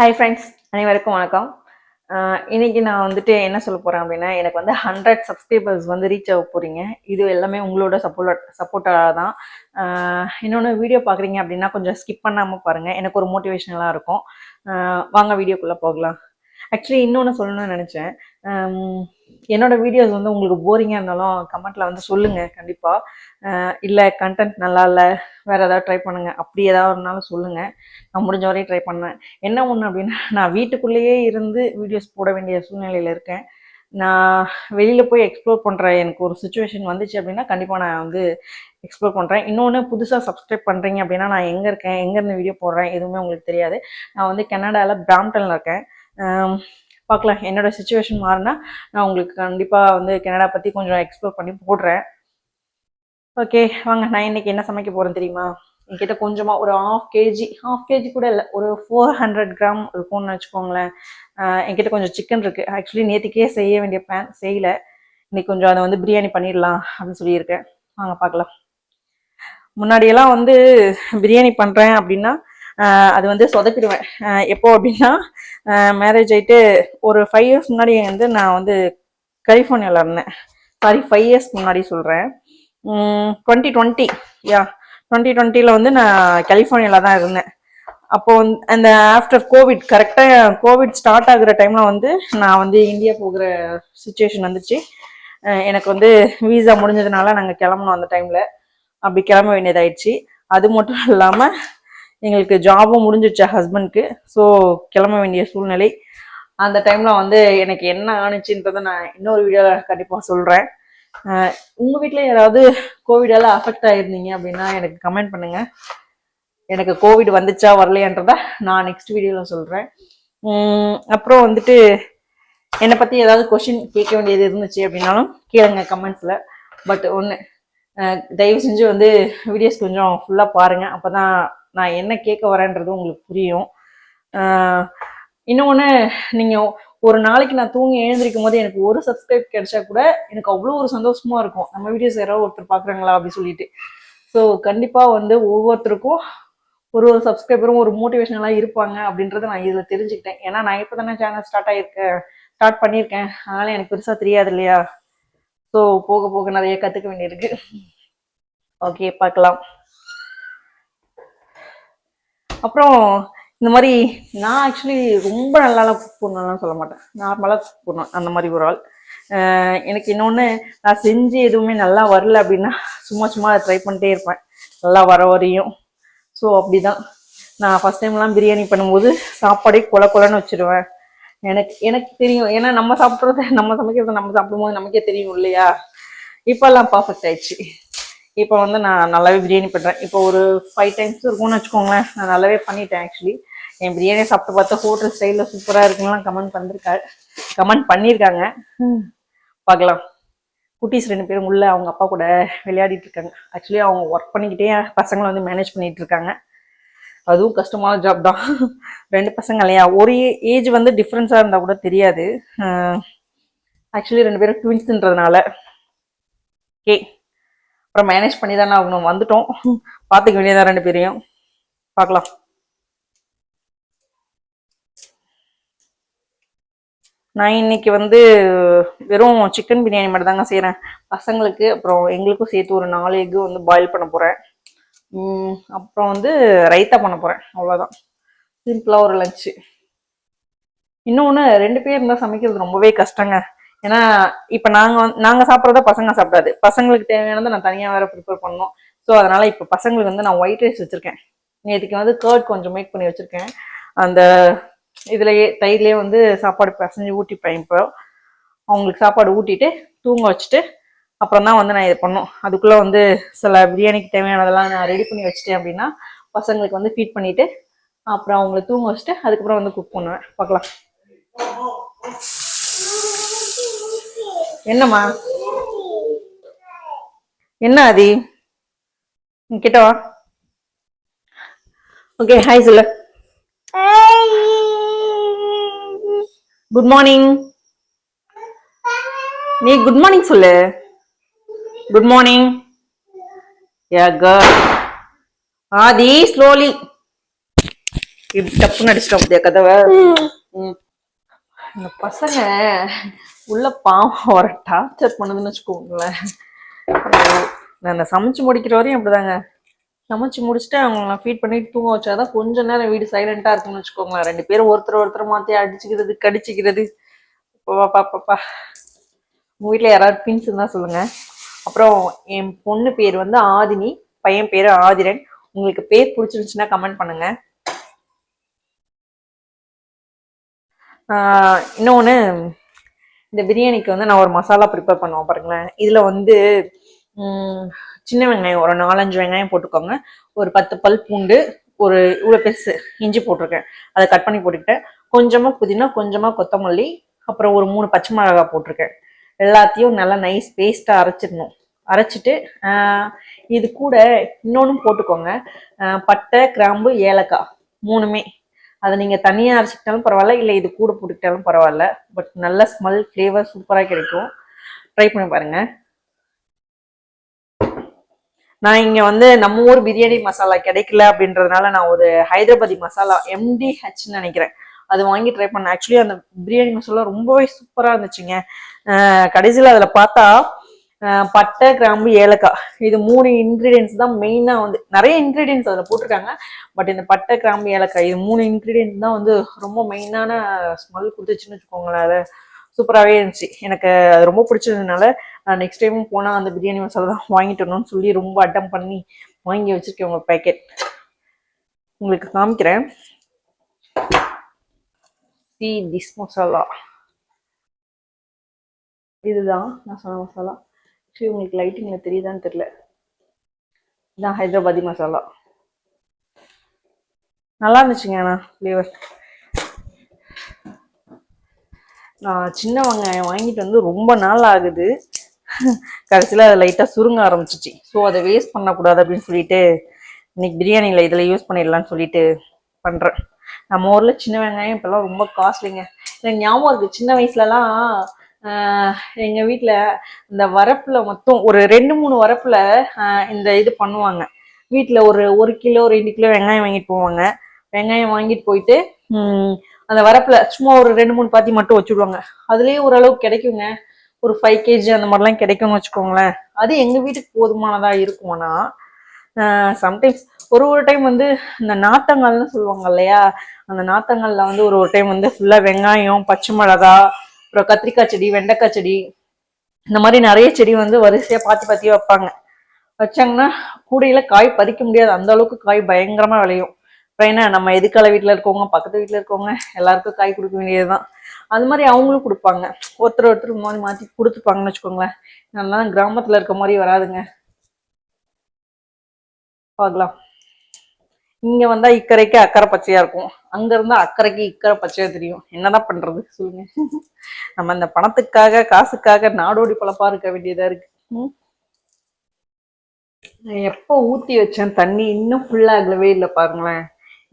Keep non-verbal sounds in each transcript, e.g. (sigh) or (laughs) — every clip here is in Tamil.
ஹாய் ஃப்ரெண்ட்ஸ் அனைவருக்கும் வணக்கம். இன்றைக்கி இன்னைக்கு நான் வந்துட்டு என்ன சொல்ல போகிறேன் அப்படின்னா எனக்கு வந்து ஹண்ட்ரட் சப்ஸ்கிரைபர்ஸ் வந்து ரீச் ஆக போகிறீங்க இது எல்லாமே உங்களோட சப்போர்ட் சப்போர்ட்டாக தான். இன்னொன்று வீடியோ பார்க்குறீங்க அப்படின்னா கொஞ்சம் ஸ்கிப் பண்ணாமல் பாருங்கள் எனக்கு ஒரு மோட்டிவேஷனலாக இருக்கும். வாங்க வீடியோக்குள்ளே போகலாம். ஆக்சுவலி இன்னொன்று சொல்லணும்னு நினச்சேன். என்னோட வீடியோஸ் வந்து உங்களுக்கு போரிங்காக இருந்தாலும் கமெண்ட்டில் வந்து சொல்லுங்கள் கண்டிப்பாக இல்லை கண்டென்ட் நல்லா இல்லை வேறு ஏதாவது ட்ரை பண்ணுங்கள் அப்படி ஏதாவது இருந்தாலும் சொல்லுங்கள் நான் முடிஞ்ச வரையும் ட்ரை பண்ணேன் என்ன ஒன்று அப்படின்னா நான் வீட்டுக்குள்ளேயே இருந்து வீடியோஸ் போட வேண்டிய சூழ்நிலையில் இருக்கேன். நான் வெளியில் போய் எக்ஸ்ப்ளோர் பண்ணுற எனக்கு ஒரு சுச்சுவேஷன் வந்துச்சு அப்படின்னா கண்டிப்பாக நான் வந்து எக்ஸ்ப்ளோர் பண்ணுறேன் இன்னொன்று புதுசாக சப்ஸ்கிரைப் பண்ணுறீங்க அப்படின்னா நான் எங்கே இருக்கேன்? எங்கேருந்து வீடியோ போடுறேன்? எதுவுமே உங்களுக்கு தெரியாது. நான் வந்து கனடாவில் பிராம்டனில் இருக்கேன். பார்க்கலாம். என்னோட சுச்சுவேஷன் மாறினா நான் உங்களுக்கு கண்டிப்பாக வந்து கனடா பற்றி கொஞ்சம் எக்ஸ்ப்ளோர் பண்ணி போடுறேன். ஓகே வாங்க நான் இன்னைக்கு என்ன சமைக்க போகிறேன் தெரியுமா? என்கிட்ட கொஞ்சமாக ஒரு ஹாஃப் கேஜி ஹாஃப் கேஜி கூட இல்லை ஒரு ஃபோர் ஹண்ட்ரட் கிராம் இருக்கும்னு வச்சுக்கோங்களேன். என்கிட்ட கொஞ்சம் சிக்கன் இருக்குது ஆக்சுவலி நேற்றுக்கே செய்ய வேண்டிய பிளான் செய்யலை. இன்னைக்கு கொஞ்சம் அதை வந்து பிரியாணி பண்ணிடலாம் அப்படின்னு சொல்லியிருக்கேன். வாங்க பார்க்கலாம். முன்னாடியெல்லாம் வந்து பிரியாணி பண்ணுறேன் அப்படின்னா அது வந்து சொதப்பிடுவேன். எப்போ அப்படின்னா மேரேஜ் ஆயிட்டு ஒரு ஃபைவ் இயர்ஸ் முன்னாடி வந்து நான் வந்து கலிஃபோர்னியாவில் இருந்தேன். சாரி ஃபைவ் இயர்ஸ் முன்னாடி சொல்கிறேன் டுவெண்ட்டி டுவெண்ட்டி யா டுவெண்ட்டி டுவெண்ட்டியில் வந்து நான் கலிஃபோர்னியாவில் தான் இருந்தேன். அப்போ வந்து அந்த ஆஃப்டர் கோவிட் கரெக்டாக கோவிட் ஸ்டார்ட் ஆகுற டைமில் வந்து நான் வந்து இந்தியா போகிற சுச்சுவேஷன் வந்துச்சு. எனக்கு வந்து வீசா முடிஞ்சதுனால நாங்கள் கிளம்பணும் அந்த டைமில் அப்படி கிளம்ப வேண்டியதாயிடுச்சு. அது மட்டும் இல்லாமல் எங்களுக்கு ஜாபும் முடிஞ்சிடுச்சு ஹஸ்பண்ட்க்கு ஸோ கிளம்ப வேண்டிய சூழ்நிலை. அந்த டைமில் வந்து எனக்கு என்ன ஆணுச்சுன்றதை நான் இன்னொரு வீடியோவில் கண்டிப்பாக சொல்கிறேன் உங்கள் வீட்டில் யாராவது கோவிடால் அஃபெக்ட் ஆகிருந்தீங்க அப்படின்னா எனக்கு கமெண்ட் பண்ணுங்கள் எனக்கு கோவிட் வந்துச்சா வரலையன்றதை நான் நெக்ஸ்ட் வீடியோவில் சொல்கிறேன் அப்புறம் வந்துட்டு என்னை பற்றி ஏதாவது கொஷின் கேட்க வேண்டியது இருந்துச்சு அப்படின்னாலும் கேளுங்க கமெண்ட்ஸில் பட் ஒன்று தயவு செஞ்சு வந்து வீடியோஸ் கொஞ்சம் ஃபுல்லாக பாருங்கள் அப்போ தான் நான் என்ன கேட்க வரேன்றது உங்களுக்கு புரியும். இன்னொன்று நீங்கள் ஒரு நாளைக்கு நான் தூங்கி எழுந்திருக்கும் போது எனக்கு ஒரு சப்ஸ்கிரைப் கிடைச்சா கூட எனக்கு அவ்வளோ ஒரு சந்தோஷமாக இருக்கும். நம்ம வீடியோஸ் யாராவது ஒருத்தர் பார்க்குறாங்களா அப்படின்னு சொல்லிட்டு. ஸோ கண்டிப்பாக வந்து ஒவ்வொருத்தருக்கும் ஒரு ஒரு சப்ஸ்கிரைபரும் ஒரு மோட்டிவேஷனலாக இருப்பாங்க அப்படின்றத நான் இதில் தெரிஞ்சுக்கிட்டேன். ஏன்னா நான் இப்போ தானே சேனல் ஸ்டார்ட் ஆகியிருக்கேன் ஸ்டார்ட் பண்ணியிருக்கேன். அதனால எனக்கு பெருசாக தெரியாது இல்லையா? ஸோ போக போக நிறைய கற்றுக்க வேண்டியிருக்கு. ஓகே பார்க்கலாம். அப்புறம் இந்த மாதிரி நான் ஆக்சுவலி ரொம்ப நல்லாலாம் குக் பண்ணலாம் சொல்ல மாட்டேன். நார்மலாக குக் பண்ணுவேன் அந்த மாதிரி ஒரு ஆள். எனக்கு இன்னொன்று நான் செஞ்சு எதுவுமே நல்லா வரல அப்படின்னா சும்மா சும்மா ட்ரை பண்ணிட்டே இருப்பேன். நல்லா வர வரையும். ஸோ அப்படிதான். நான் ஃபஸ்ட் டைம்லாம் பிரியாணி பண்ணும்போது சாப்பாடே கொல கொலன்னு வச்சுருவேன். எனக்கு எனக்கு தெரியும். ஏன்னா நம்ம சாப்பிட்றது நம்ம சமைக்கிறது நம்ம சாப்பிடும்போது நமக்கே தெரியும் இல்லையா? இப்போல்லாம் பர்ஃபெக்ட் ஆயிடுச்சு. இப்போ வந்து நான் நல்லாவே பிரியாணி பண்ணுறேன் இப்போ ஒரு ஃபைவ் டைம்ஸ் இருக்கும்னு வச்சுக்கோங்களேன். நான் நல்லாவே பண்ணிட்டேன் ஆக்சுவலி என் பிரியாணியை சாப்பிட்டு பார்த்தா ஹோட்டல் ஸ்டைலில் சூப்பராக இருக்குன்னுலாம் கமெண்ட் பண்ணிருக்காரு கமெண்ட் பண்ணியிருக்காங்க பார்க்கலாம். குட்டீஸ் ரெண்டு பேரும் உள்ள அவங்க அப்பா கூட விளையாடிட்டு இருக்காங்க. ஆக்சுவலி அவங்க ஒர்க் பண்ணிக்கிட்டே பசங்களை வந்து மேனேஜ் பண்ணிட்டு இருக்காங்க. அதுவும் கஷ்டமான ஜாப் தான். ரெண்டு பசங்க இல்லையா? ஒரு ஏஜ் வந்து டிஃப்ரென்ஸாக இருந்தால் கூட தெரியாது. ஆக்சுவலி ரெண்டு பேரும் ட்வின்ஸ்ன்றதுனால ஓகே அப்புறம் மேனேஜ் பண்ணி தானே ஆகணும். வந்துட்டோம். பார்த்துக்க வேண்டியதான் ரெண்டு பேரையும். பார்க்கலாம். நான் இன்னைக்கு வந்து வெறும் சிக்கன் பிரியாணி மட்டும் தாங்க செய்கிறேன் பசங்களுக்கு அப்புறம் எங்களுக்கும் சேர்த்து ஒரு நாலு எக்கு வந்து பாயில் பண்ண போகிறேன் அப்புறம் வந்து ரைத்தா பண்ண போகிறேன் அவ்வளோதான் சிம்பிளாக ஒரு லஞ்சு இன்னொன்று ரெண்டு பேர் இருந்தால் சமைக்கிறது ரொம்பவே கஷ்டங்க. ஏன்னா இப்போ நாங்கள் நாங்கள் சாப்பிட்றத பசங்க சாப்பிடாது. பசங்களுக்கு தேவையானதை நான் தனியாக வேற ப்ரிப்பேர் பண்ணணும். ஸோ அதனால இப்போ பசங்களுக்கு வந்து நான் ஒயிட் ரைஸ் வச்சுருக்கேன். நேற்றுக்கு வந்து கேர்ட் கொஞ்சம் மேக் பண்ணி வச்சுருக்கேன். அந்த இதுலயே தயிர்லேயே வந்து சாப்பாடு பசஞ்சு ஊட்டிப்பேன் இப்போ அவங்களுக்கு சாப்பாடு ஊட்டிட்டு தூங்க வச்சுட்டு அப்புறம் தான் வந்து நான் இது பண்ணோம். அதுக்குள்ளே வந்து சில பிரியாணிக்கு தேவையானதெல்லாம் நான் ரெடி பண்ணி வச்சுட்டேன் அப்படின்னா பசங்களுக்கு வந்து ஃபீட் பண்ணிவிட்டு அப்புறம் அவங்களை தூங்க வச்சுட்டு அதுக்கப்புறம் வந்து குக் பண்ணுவேன். பார்க்கலாம். என்னம்மா? என்ன ஆதி? கிட்ட வா. ஓகே ஹாய் சொல்லு. குட் மார்னிங் நீ குட் மார்னிங் சொல்லு. Good morning ya girl Adhi slowly இப்படி டப்புன்னு அடிச்சிட்டோம் கதவை. இந்த பசங்க உள்ள பாவம் ஒரு டார்ச்சர் பண்ணுதுன்னு வச்சுக்கோங்களேன். நான் அந்த சமைச்சு முடிக்கிற வரையும் அப்படிதாங்க. சமைச்சு முடிச்சுட்டு அவங்கள ஃபீட் பண்ணிட்டு தூங்க வச்சாதான் கொஞ்ச நேரம் வீடு சைலண்டா இருக்கும்னு வச்சுக்கோங்களேன். ரெண்டு பேரும் ஒருத்தர் ஒருத்தர் மாத்தி அடிச்சுக்கிறது கடிச்சுக்கிறது. பாப்பா பாப்பா உங்க வீட்டில் யாராவது பின்ஸ் இருந்தால் சொல்லுங்க. அப்புறம் என் பொண்ணு பேர் வந்து ஆதினி பையன் பேரு ஆதிரன். உங்களுக்கு பேர் பிடிச்சிருந்துச்சுன்னா கமெண்ட் பண்ணுங்க. இன்னொன்று இந்த பிரியாணிக்கு வந்து நான் ஒரு மசாலா ப்ரிப்பேர் பண்ணுவேன் பாருங்களேன். இதில் வந்து சின்ன வெங்காயம் ஒரு நாலஞ்சு வெங்காயம் போட்டுக்கோங்க. ஒரு பத்து பல் பூண்டு ஒரு இவ்வளோ பெருசு இஞ்சி போட்டிருக்கேன். அதை கட் பண்ணி போட்டுக்கிட்டேன் கொஞ்சமாக புதினா கொஞ்சமாக கொத்தமல்லி அப்புறம் ஒரு மூணு பச்சை மிளகாய் போட்டிருக்கேன். எல்லாத்தையும் நல்லா நைஸ் பேஸ்ட்டாக அரைச்சிடணும். அரைச்சிட்டு இது கூட இன்னொன்றும் போட்டுக்கோங்க. பட்டை கிராம்பு ஏலக்காய் மூணுமே. அதை நீங்கள் தனியாக அரைச்சிக்கிட்டாலும் பரவாயில்ல இல்லை இது கூட போட்டுக்கிட்டாலும் பரவாயில்ல. பட் நல்ல ஸ்மெல் ஃப்ளேவர் சூப்பராக கிடைக்கும். ட்ரை பண்ணி பாருங்க. நான் இங்கே வந்து நம்ம ஊர் பிரியாணி மசாலா கிடைக்கல அப்படின்றதுனால நான் ஒரு ஹைதராபாதி மசாலா எம்டிஹெச்னு நினைக்கிறேன். அது வாங்கி ட்ரை பண்ணேன். ஆக்சுவலி அந்த பிரியாணி மசாலா ரொம்பவே சூப்பராக இருந்துச்சுங்க. கடைசியில் அதில் பார்த்தா பட்டை கிராம்பு ஏலக்காய். இது மூணு இன்க்ரீடியன்ஸ் தான் மெயினாக வந்து நிறைய இன்க்ரீடியன்ஸ் அதில் போட்டிருக்காங்க. பட் இந்த பட்டை கிராம்பு ஏலக்காய் இது மூணு இன்க்ரீடியன்ஸ் தான் வந்து ரொம்ப மெயினான ஸ்மெல் கொடுத்துச்சுன்னு வச்சுக்கோங்களேன். அதை சூப்பராகவே இருந்துச்சு. எனக்கு அது ரொம்ப பிடிச்சதுனால நான் நெக்ஸ்ட் டைமும் போனால் அந்த பிரியாணி மசாலா தான் வாங்கிட்டு வரணும்னு சொல்லி ரொம்ப அட்டம் பண்ணி வாங்கி வச்சிருக்கேன் உங்கள் பேக்கெட் உங்களுக்கு காமிக்கிறேன். சி டிஸ் மசாலா. இதுதான் நான் சொன்ன மசாலா. ஆக்சுவலி உங்களுக்கு லைட்டிங்கில் தெரியுதான்னு தெரில இதான் ஹைதராபாதி மசாலா. நல்லா இருந்துச்சுங்க ஆனால் ஃப்ளேவர் நான் சின்ன வெங்காயம் வாங்கிட்டு வந்து ரொம்ப நாள் ஆகுது. கடைசியில் அதை லைட்டாக சுருங்க ஆரம்பிச்சிச்சு. ஸோ அதை வேஸ்ட் பண்ணக்கூடாது அப்படின்னு சொல்லிட்டு இன்னைக்கு பிரியாணியில் இதில் யூஸ் பண்ணிடலான்னு சொல்லிட்டு பண்ணுறேன் நம்ம ஊரில் சின்ன வெங்காயம் இப்போல்லாம் ரொம்ப காஸ்ட்லிங்க எனக்கு ஞாபகம் இருக்குது சின்ன வயசுலலாம் எங்கள் வீட்டில் இந்த வரப்பில் மொத்தம் ஒரு ரெண்டு மூணு வரப்பில் இந்த இது பண்ணுவாங்க. வீட்டில் ஒரு ஒரு கிலோ ரெண்டு கிலோ வெங்காயம் வாங்கிட்டு போவாங்க. வெங்காயம் வாங்கிட்டு போயிட்டு அந்த வரப்புல சும்மா ஒரு ரெண்டு மூணு பாத்தி மட்டும் வச்சுடுவாங்க. அதுலயே ஓரளவுக்கு கிடைக்குங்க. ஒரு ஃபைவ் கேஜி அந்த மாதிரிலாம் கிடைக்கும்னு வச்சுக்கோங்களேன். அது எங்க வீட்டுக்கு போதுமானதா இருக்குமானா சம்டைம்ஸ் ஒரு ஒரு டைம் வந்து இந்த நாத்தங்கள்னு சொல்லுவாங்க இல்லையா? அந்த நாத்தங்கள்ல வந்து ஒரு ஒரு டைம் வந்து ஃபுல்லா வெங்காயம் பச்சை மிளகா அப்புறம் கத்திரிக்காய் செடி வெண்டைக்காய் செடி இந்த மாதிரி நிறைய செடி வந்து வரிசையா பாத்தி பாத்தியா வைப்பாங்க. வச்சாங்கன்னா கூடையில காய் பறிக்க முடியாது. அந்த அளவுக்கு காய் பயங்கரமா விளையும். அப்புறம் என்ன நம்ம எதுக்கால வீட்டில் இருக்கவங்க பக்கத்து வீட்டில் இருக்கவங்க எல்லாருக்கும் காய் கொடுக்க வேண்டியதுதான். அது மாதிரி அவங்களும் கொடுப்பாங்க. ஒருத்தர் ஒருத்தர் இந்த மாதிரி மாற்றி கொடுத்துப்பாங்கன்னு வச்சுக்கோங்களேன். நல்லா கிராமத்தில் இருக்க மாதிரி வராதுங்க. பார்க்கலாம். இங்க வந்தா இக்கரைக்கு அக்கறை பச்சையா இருக்கும். அங்க இருந்தா அக்கறைக்கு இக்கரை பச்சையா தெரியும். என்னதான் பண்றது? சொல்லுங்க. நம்ம இந்த பணத்துக்காக காசுக்காக நாடோடி பழப்பா இருக்க வேண்டியதா இருக்கு. நான் எப்போ ஊத்தி வச்சேன்? தண்ணி இன்னும் ஃபுல்லாகவே இல்லை பாருங்களேன்.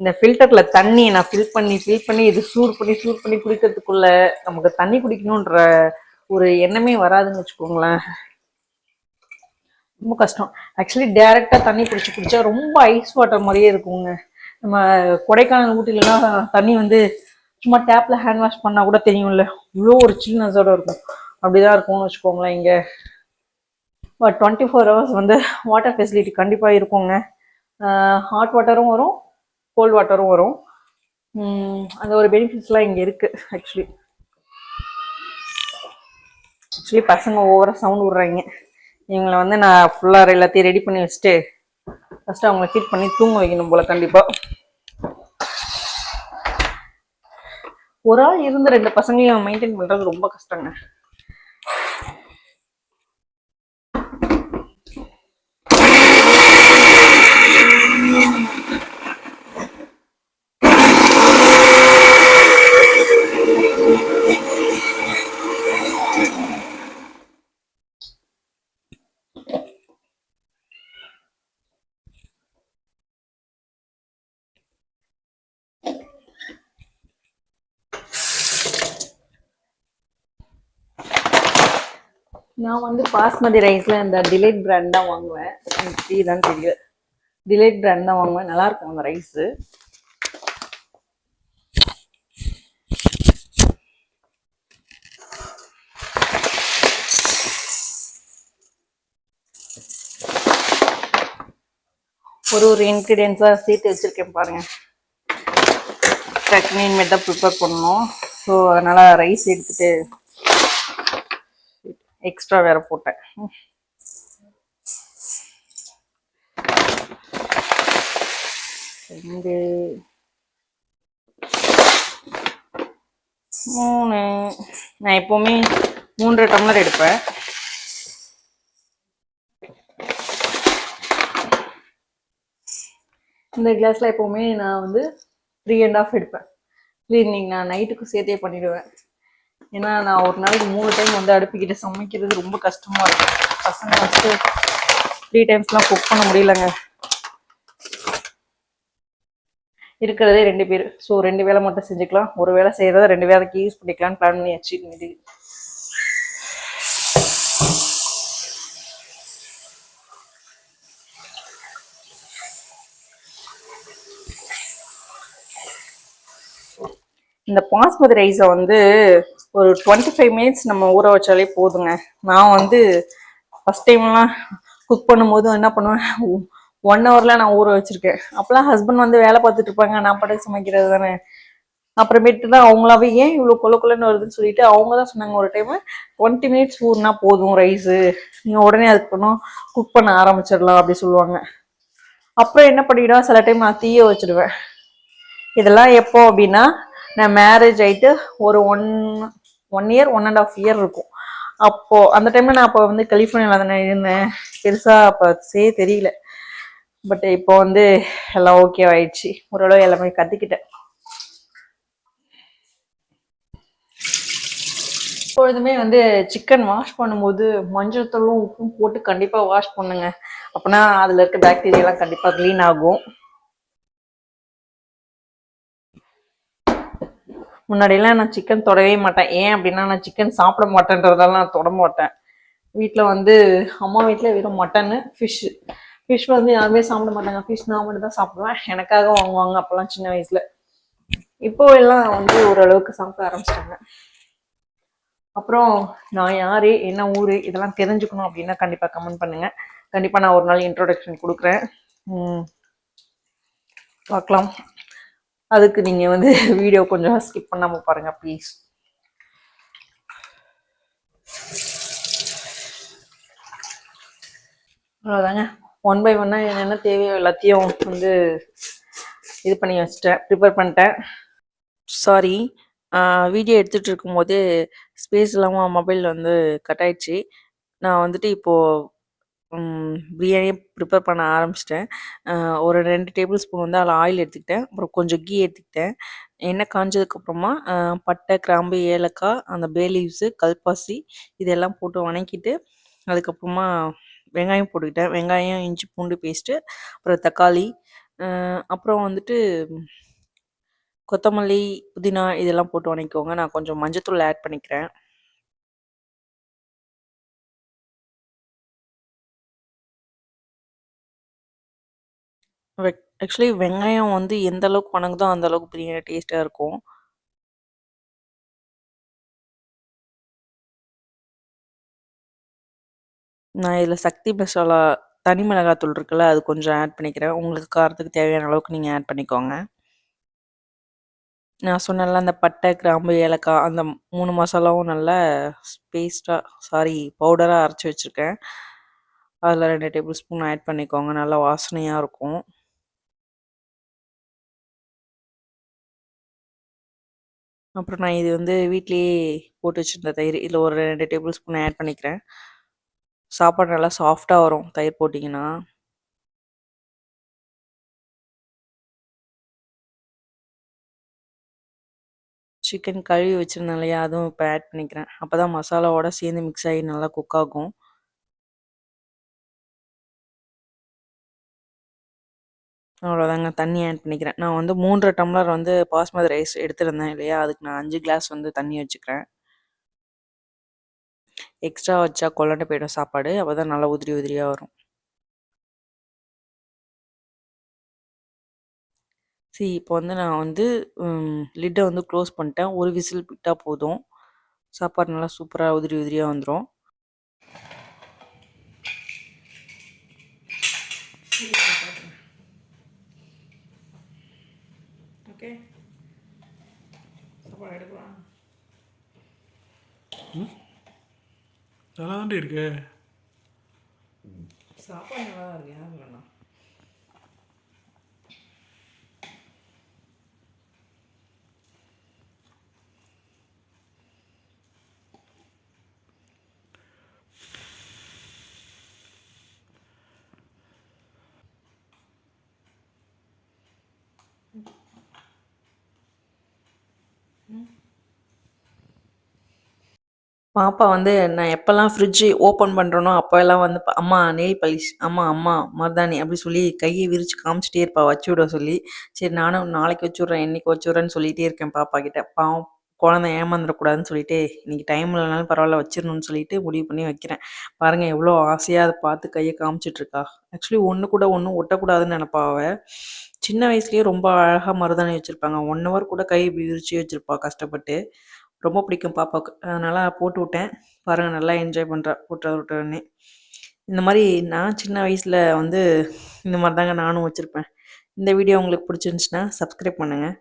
இந்த ஃபில்டர்ல தண்ணி நான் ஃபில் பண்ணி ஃபில் பண்ணி இது சூடு பண்ணி சூடு பண்ணி குடிக்கிறதுக்குள்ள நமக்கு தண்ணி குடிக்கணுன்ற ஒரு எண்ணமே வராதுன்னு வச்சுக்கோங்களேன். ரொம்ப கஷ்டம். ஆக்சுவலி டேரெக்டாக தண்ணி குடிச்சு குடிச்சா ரொம்ப ஐஸ் வாட்டர் மாதிரியே இருக்குங்க. நம்ம கொடைக்கானல் ஊட்டிலலாம் தண்ணி வந்து சும்மா டேப்பில் ஹேண்ட் வாஷ் பண்ணால் கூட தெரியும்ல. இவ்வளோ ஒரு சில்னஸோட இருக்கும். அப்படி தான் இருக்கும்னு வச்சுக்கோங்களேன் இங்கே. பட் டுவெண்ட்டி ஃபோர் ஹவர்ஸ் வந்து வாட்டர் ஃபெசிலிட்டி கண்டிப்பாக இருக்குங்க. ஹாட் வாட்டரும் வரும் கோல்ட் வாட்டரும் வரும். அந்த ஒரு பெனிஃபிட்ஸ்லாம் இங்கே இருக்குது ஆக்சுவலி ஆக்சுவலி பசங்க ஓவராக சவுண்ட் விட்றாங்க. இவங்களை வந்து நான் ஃபுல்லாக எல்லாத்தையும் ரெடி பண்ணி வச்சுட்டு ஃபஸ்ட்டு அவங்கள ஃபீட் பண்ணி தூங்க வைக்கணும் போல் கண்டிப்பாக ஒரு ஆள் இருந்து ரெண்டு பசங்களையும் மெயின்டைன் பண்ணுறது ரொம்ப கஷ்டங்க. நான் வந்து பாஸ்மதி ரைஸில் இந்த டிலைட் பிராண்ட் தான் வாங்குவேன். எனக்கு டீ தான் தெரியும். டிலைட் பிராண்ட் தான் வாங்குவேன். நல்லாயிருக்கும் அந்த ரைஸு. ஒரு ஒரு இன்க்ரீடியன்ஸாக சேர்த்து வச்சுருக்கேன் பாருங்கள் டக்குன்னு இனிமேல் தான் ப்ரிப்பேர் பண்ணணும். ஸோ அதனால் ரைஸ் எடுத்துகிட்டு எக்ஸ்ட்ரா வேறு போட்டேன். ரெண்டு. மூணு. நான் எப்போவுமே மூன்றரை டம்ளர் எடுப்பேன். இந்த கிளாஸில் எப்போவுமே நான் வந்து த்ரீ அண்ட் ஆஃப் எடுப்பேன். க்ளீனிங் நான் நைட்டுக்கு சேர்த்தே பண்ணிடுவேன். ஏன்னா நான் ஒரு நாளைக்கு மூணு டைம் வந்து அடுப்புக்கிட்ட சமைக்கிறது ரொம்ப கஷ்டமாக இருக்கும். பசங்க ஃபஸ்ட்டு த்ரீ டைம்ஸ்லாம் குக் பண்ண முடியலங்க. இருக்கிறதே ரெண்டு பேர். ஸோ ரெண்டு வேலை மட்டும் செஞ்சுக்கலாம். ஒரு வேலை செய்கிறத ரெண்டு வேலைக்கு யூஸ் பண்ணிக்கலாம்னு பிளான் பண்ணி இது இந்த பாஸ்மதி ரைஸை வந்து ஒரு டுவெண்ட்டி ஃபைவ் மினிட்ஸ் நம்ம ஊற வச்சாலே போதுங்க. நான் வந்து ஃபஸ்ட் டைம்லாம் குக் பண்ணும்போது என்ன பண்ணுவேன்? ஒன் ஹவரில் நான் ஊற வச்சிருக்கேன். அப்போலாம் ஹஸ்பண்ட் வந்து வேலை பார்த்துட்டு இருப்பாங்க. நான் படம் சமைக்கிறது தானே. அப்புறமேட்டு தான் அவங்களாவே ஏன் இவ்வளோ கொல கொலன்னு வருதுன்னு சொல்லிட்டு அவங்க தான் சொன்னாங்க ஒரு டைம் டுவெண்ட்டி மினிட்ஸ் ஊறுனா போதும் ரைஸு நீங்கள் உடனே அதுக்கு பண்ணோம் குக் பண்ண ஆரம்பிச்சிடலாம் அப்படி சொல்லுவாங்க. அப்புறம் என்ன பண்ணிவிடுவேன் சில டைம் நான் தீய வச்சிடுவேன். இதெல்லாம் எப்போ அப்படின்னா நான் மேரேஜ் ஆகிட்டு ஒரு one one year one and half year இருக்கும். அப்போது அந்த டைமில் நான் அப்போ வந்து கலிஃபோர்னியாவில் தானே இருந்தேன். பெருசாக அப்போ சே தெரியல. பட் இப்போ வந்து எல்லாம் ஓகே ஆயிடுச்சு. ஓரளவு எல்லாமே கற்றுக்கிட்டேன் எப்பொழுதுமே வந்து சிக்கன் வாஷ் பண்ணும்போது மஞ்சள் தூளும் உப்பும் போட்டு கண்டிப்பாக வாஷ் பண்ணுங்க. அப்படின்னா அதில் இருக்க பாக்டீரியாலாம் கண்டிப்பாக க்ளீன் ஆகும். முன்னாடியெல்லாம் நான் சிக்கன் தொடவே மாட்டேன். ஏன் அப்படின்னா நான் சிக்கன் சாப்பிட மாட்டேன்றதால நான் தொட மாட்டேன். வீட்டில் வந்து அம்மா வீட்டில் வெறும் மட்டனு ஃபிஷ்ஷு ஃபிஷ் வந்து யாருமே சாப்பிட மாட்டாங்க. ஃபிஷ் நான் மட்டும் தான் சாப்பிடுவேன். எனக்காக வாங்குவாங்க அப்போல்லாம் சின்ன வயசில். இப்போ எல்லாம் வந்து ஓரளவுக்கு சாப்பிட ஆரம்பிச்சிட்டாங்க. அப்புறம் நான் யார் என்ன ஊர் இதெல்லாம் தெரிஞ்சுக்கணும் அப்படின்னா கண்டிப்பாக கமெண்ட் பண்ணுங்கள் கண்டிப்பாக நான் ஒரு நாள் இன்ட்ரோடக்ஷன் கொடுக்குறேன். பார்க்கலாம். அதுக்கு நீங்கள் வந்து (laughs) வீடியோ கொஞ்சம் ஸ்கிப் பண்ணாமல் பாருங்கள் ப்ளீஸ் அவ்வளோதாங்க ஒன் பை ஒன்னாக என்னென்ன தேவையோ எல்லாத்தையும் வந்து இது பண்ணி வச்சிட்டேன் ப்ரிப்பேர் பண்ணிட்டேன். சாரி வீடியோ எடுத்துகிட்டு இருக்கும்போது ஸ்பேஸ் இல்லாமல் மொபைல் வந்து கட் ஆயிடுச்சு. நான் வந்துட்டு இப்போது பிரியாணியை ப்ரிப்பேர் பண்ண ஆரம்பிச்சிட்டேன். ஒரு ரெண்டு டேபிள் ஸ்பூன் வந்து அதில் ஆயில் எடுத்துக்கிட்டேன். அப்புறம் கொஞ்சம் கீ எடுத்துக்கிட்டேன் எண்ணெய் காஞ்சதுக்கப்புறமா பட்டை கிராம்பு ஏலக்காய் அந்த பே லீவ்ஸு கல்பாசி இதெல்லாம் போட்டு வணக்கிட்டு அதுக்கப்புறமா வெங்காயம் போட்டுக்கிட்டேன். வெங்காயம் இஞ்சி பூண்டு பேஸ்ட்டு அப்புறம் தக்காளி அப்புறம் வந்துட்டு கொத்தமல்லி புதினா இதெல்லாம் போட்டு வணக்கிக்கோங்க. நான் கொஞ்சம் மஞ்சத்தூள் ஆட் பண்ணிக்கிறேன். ஆக்சுவலி வெங்காயம் வந்து எந்த அளவுக்கு வணங்குதோ அந்த அளவுக்கு பிரியாணி டேஸ்ட்டாக இருக்கும். நான் இதில் சக்தி மசாலா தனி மிளகாத்தூள் இருக்குல்ல அது கொஞ்சம் ஆட் பண்ணிக்கிறேன். உங்களுக்கு காரத்துக்கு தேவையான அளவுக்கு நீங்கள் ஆட் பண்ணிக்கோங்க. நான் சொன்னேன்ல அந்த பட்டை கிராம்பு ஏலக்காய் அந்த மூணு மசாலாவும் நல்லா பேஸ்ட்டாக சாரி பவுடராக அரைச்சி வச்சுருக்கேன். அதில் ரெண்டு டேபிள் ஸ்பூன் ஆட் பண்ணிக்கோங்க நல்லா வாசனையாக இருக்கும். அப்புறம் நான் இது வந்து வீட்லேயே போட்டு வச்சுருந்த தயிர். இதில் ஒரு ரெண்டு டேபிள் ஸ்பூன் ஆட் பண்ணிக்கிறேன். சாப்பாடு நல்லா சாஃப்டாக வரும் தயிர் போட்டிங்கன்னா. சிக்கன் கழுவி வச்சுருந்தேன் இல்லையா? அதுவும் இப்போ ஆட் பண்ணிக்கிறேன். அப்போ தான் மசாலாவோட சேர்ந்து மிக்ஸ் ஆகி நல்லா குக் ஆகும். அவ்வளோதாங்க தண்ணி ஆட் பண்ணிக்கிறேன். நான் வந்து மூன்றரை டம்ளர் வந்து பாஸ்மதி ரைஸ் எடுத்திருந்தேன் இல்லையா? அதுக்கு நான் அஞ்சு கிளாஸ் வந்து தண்ணி வச்சுக்கிறேன். எக்ஸ்ட்ரா வச்சா கொல்லண்டு போயிடும் சாப்பாடு. அப்போ தான் நல்லா உதிரி உதிரியாக வரும். சரி இப்போ வந்து நான் வந்து லிட்டை வந்து க்ளோஸ் பண்ணிட்டேன். ஒரு விசில் விட்டால் போதும். சாப்பாடு நல்லா சூப்பராக உதிரி உதிரியாக வந்துடும் ஓகே சாப்பாடு எடுக்கலாம் நல்லா தாண்டி இருக்கு. சாப்பாடு நல்லா தான் இருக்கு பாப்பா வந்து நான் எப்போல்லாம் ஃப்ரிட்ஜு ஓப்பன் பண்ணுறனோ அப்போல்லாம் வந்து ப- அம்மா நெயில் பாலிஷ் அம்மா அம்மா மருதாணி அப்படி சொல்லி கையை விரிச்சு காமிச்சிட்டே இருப்பா வச்சு விட சொல்லி. சரி நானும் நாளைக்கு வச்சுட்றேன் இன்னைக்கு வச்சுட்றேன்னு சொல்லிட்டே இருக்கேன் பாப்பா கிட்ட. பாவம் குழந்தை ஏமாந்துடக்கூடாதுன்னு சொல்லிட்டு இன்னைக்கு டைம் இல்லைனாலும் பரவாயில்ல வச்சிடணும்னு சொல்லிட்டு முடிவு பண்ணி வைக்கிறேன். பாருங்க எவ்வளோ ஆசையாக அதை பார்த்து கையை காமிச்சிட்டு இருக்கா. ஆக்சுவலி ஒன்று கூட ஒன்றும் ஒட்டக்கூடாதுன்னு நினைப்பா அவ. சின்ன வயசுலயே ரொம்ப அழகாக மருதாணி வச்சுருப்பாங்க. ஒன் ஹவர் கூட கை விரிச்சு வச்சுருப்பா கஷ்டப்பட்டு. ரொம்ப பிடிக்கும் பாப்பாவுக்கு. அதனால் போட்டு விட்டேன். பாருங்கள் நல்லா என்ஜாய் பண்ணுறா போட்டு விட்டுறேன்னே இந்த மாதிரி நான் சின்ன வயசில் வந்து இந்த மாதிரி தாங்க நானும் வச்சுருப்பேன். இந்த வீடியோ உங்களுக்கு பிடிச்சிருந்துச்சுன்னா சப்ஸ்கிரைப் பண்ணுங்கள்